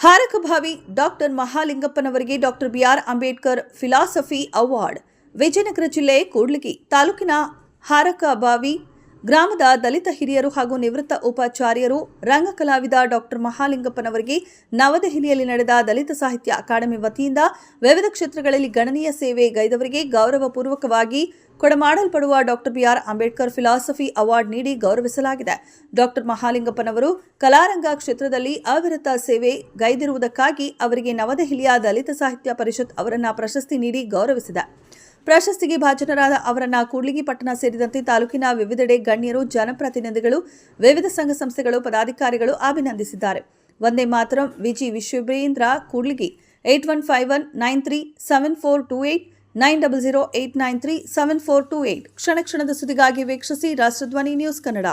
ಹಾರಕಭಾವಿ doctor ಮಹಾಲಿಂಗಪ್ಪನವರಿಗೆ doctor B R Ambedkar philosophy award. Vijayanagara ಜಿಲ್ಲೆ ಕೂಡ್ಲಿಗಿ ತಾಲೂಕಿನ ಹಾರಕಬಾವಿ ಗ್ರಾಮದ ದಲಿತ ಹಿರಿಯರು ಹಾಗೂ ನಿವೃತ್ತ ಉಪಾಚಾರ್ಯರು ರಂಗ ಕಲಾವಿದ ಡಾಕ್ಟರ್ ಮಹಾಲಿಂಗಪ್ಪನವರಿಗೆ ನವದೆಹಲಿಯಲ್ಲಿ ನಡೆದ ದಲಿತ ಸಾಹಿತ್ಯ ಅಕಾಡೆಮಿ ವತಿಯಿಂದ ವಿವಿಧ ಕ್ಷೇತ್ರಗಳಲ್ಲಿ ಗಣನೀಯ ಸೇವೆ ಗೈದವರಿಗೆ ಗೌರವಪೂರ್ವಕವಾಗಿ ಕೊಡಮಾಡಲ್ಪಡುವ doctor B R. Ambedkar philosophy award ನೀಡಿ ಗೌರವಿಸಲಾಗಿದೆ. ಡಾಕ್ಟರ್ ಮಹಾಲಿಂಗಪ್ಪನವರು ಕಲಾರಂಗ ಕ್ಷೇತ್ರದಲ್ಲಿ ಅವಿರತ ಸೇವೆ ಗೈದಿರುವುದಕ್ಕಾಗಿ ಅವರಿಗೆ ನವದೆಹಲಿಯ ದಲಿತ ಸಾಹಿತ್ಯ ಪರಿಷತ್ ಅವರನ್ನ ಪ್ರಶಸ್ತಿ ನೀಡಿ ಗೌರವಿಸಿದೆ. ಪ್ರಶಸ್ತಿಗೆ ಭಾಜನರಾದ ಅವರನ್ನ ಕೂಡ್ಲಿಗಿ ಪಟ್ಟಣ ಸೇರಿದಂತೆ ತಾಲೂಕಿನ ವಿವಿಧೆಡೆ ಗಣ್ಯರು, ಜನಪ್ರತಿನಿಧಿಗಳು, ವಿವಿಧ ಸಂಘ ಸಂಸ್ಥೆಗಳು, ಪದಾಧಿಕಾರಿಗಳು ಅಭಿನಂದಿಸಿದ್ದಾರೆ. ಒಂದೇ ಮಾತರಂ, Viji Vishwendra, Kudligi eight one five one, nine three seven four two eight, nine double zero eight nine three seven four two eight. ಕ್ಷಣ ಕ್ಷಣದ ಸುದ್ದಿಗಾಗಿ ವೀಕ್ಷಿಸಿ ರಾಷ್ಟ್ರಧ್ವನಿ ನ್ಯೂಸ್ ಕನ್ನಡ.